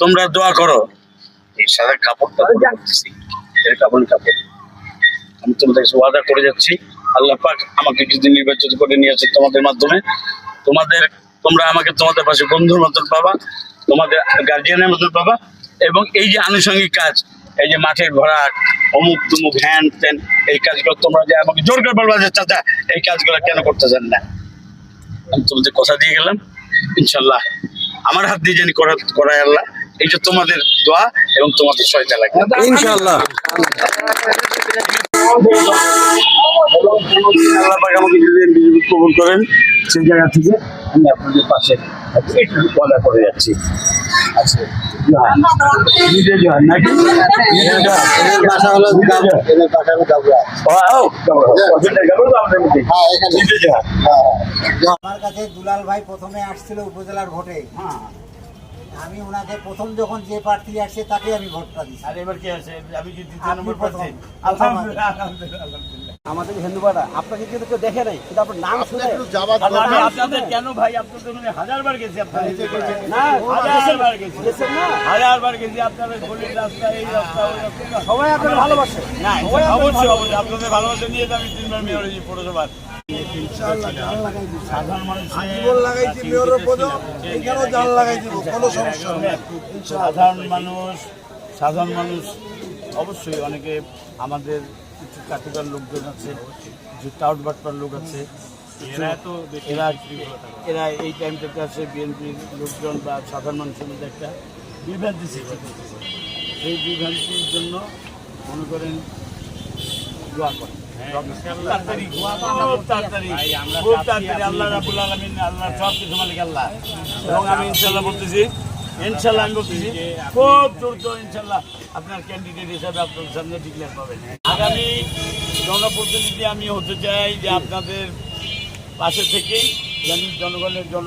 তোমরা দোয়া করো। এই সাদা কাপড়টা এর কাপড় কাপড়। আমি তোমাদের ওয়াদা করে যাচ্ছি। আল্লাহ পাক আমাকে যদি নির্বাচিত করে নিয়েছে তোমাদের মাধ্যমে। তোমাদের তোমরা আমাকে তোমাদের পাশে বন্ধুর মতন পাবা তোমাদের গার্জিয়ানের মতন পাবা এবং এই যে আনুষঙ্গিক কাজ এই যে মাঠের ভরাট অমুক তুমুক হ্যান ত্যান এই কাজগুলো তোমরা যে আমাকে জোর করে বলবা যে চাচা এই কাজগুলো কেন করতেছেন না? আমি তোমাদের কথা দিয়ে গেলাম। ইনশাল্লাহ আমার হাত দিয়ে জানি করা করায় আল্লাহ। এই যে তোমাদের দোয়া এবং তোমাদের সহায়তা লাগবে। ইনশাআল্লাহ। আল্লাহ পাক আমাকে যদি কবুল করেন সেই জায়গা থেকে আমি আপনাদের পাশে আছি, করে যাচ্ছি। আচ্ছা। হ্যাঁ। আমার কাছে দুলাল ভাই প্রথমে আসছিল উপজেলার ভোটে। হ্যাঁ। আমি ওনাকে প্রথম যখন যে প্রার্থী আসছে তাকে আমি ভোটটা দিচ্ছি আর এবার কি আছে আমি কি দ্বিতীয় নম্বর। প্রার্থী? আলহামদুলিল্লাহ। আলহামদুলিল্লাহ। আলহামদুলিল্লাহ আমাদের হিন্দুপাড়া আপনাকে কিন্তু কেউ দেখে নাই কিন্তু আপনার নাম শুনে আপনাদের কেন ভাই? আপনাদের ওখানে হাজারবার গেছি আপনাদের না হাজারবার গেছি। আপনাদের গলির রাস্তা এই রাস্তা সবাই আপনাকে ভালোবাসে। না অবশ্যই অবশ্যই। আপনাদের ভালোবাসা নিয়ে তো আমি তিনবার মেয়র পৌরসভার। জীবন লাগাইছি মেয়রের পদে এখানেও জাল লাগাই দিব কোনো সমস্যা নেই সাধারণ মানুষ সাধারণ মানুষ অবশ্যই অনেকে আমাদের কিছু চাকরিদার লোকজন আছে যে টাউট বাটপার লোক আছে। এরা এরা এরা এই টাইমটাতে আছে বিএনপির লোকজন বা সাধারণ মানুষের মধ্যে একটা বিভ্রান্তি সৃষ্টি করতেছে। সেই বিভ্রান্তির জন্য মনে করেন দোয়া করেন। ইনশাল্লাহ বলতেছি ইনশাল্লাহ আমি বলতেছি খুব দ্রুত ইনশাল্লাহ আপনার ক্যান্ডিডেট হিসাবে আপনার সামনে ডিক্লেয়ার পাবেন। আগামী জনপ্রতিনিধি আমি হতে চাই যে আপনাদের পাশে থেকেই জনগণের জন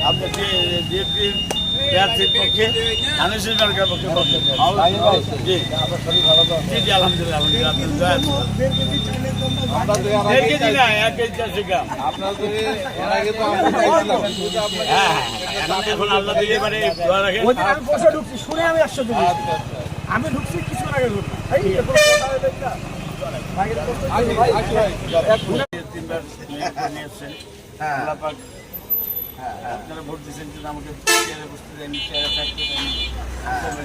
আপনার বিএনপির প্রার্থীর পক্ষে আনিসুল সরকার পক্ষে জি। জি। জি আলহামদুলিল্লাহ আমি ঢুকছি শুনে আমি আশ্চর্য আমি ঢুকছি কিছু আগে কথা হয়ে। আপনারা ভোট দিয়েছেন কিন্তু আমাকে চেয়ারে বসতে দেয়নি, চেয়ারে থাকতে দেয়নি। আগামী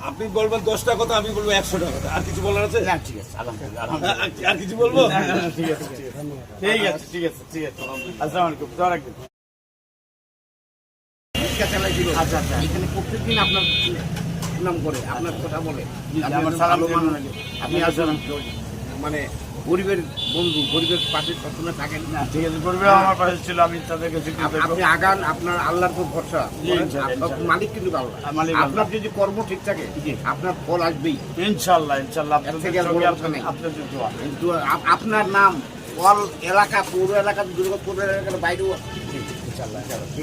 আপনি বলবেন দশটা কথা আমি বলব একশোটা কথা আর কিছু বলার আছে ঠিক আছে। আর- কিছু বলব ঠিক আছে, ঠিক আছে। ঠিক আছে, ঠিক আছে, আসসালাম আলাইকুম, রাখবেন। আচ্ছা, আচ্ছা। এখানে প্রত্যেকদিন আপনার নাম করে আপনার কথা বলে আপনি সালাম। মানে গরিবের বন্ধু গরিবের পাশে সবসময় থাকেন না, ঠিক আছে, পূর্বেও আমার পাশে ছিল, আমি তাদের কাছে আপনি আগান আপনার আল্লাহর তো ভরসা। মালিক কিন্তু আল্লাহ মালিক আল্লাহ। আপনার যদি কর্ম ঠিক থাকে আপনার ফল আসবেই ইনশাল্লাহ কথা আপনার-। কিন্তু নাম অল এলাকা পৌর এলাকা দুর্গা পৌর এলাকার বাইরেও। ঠিক আছে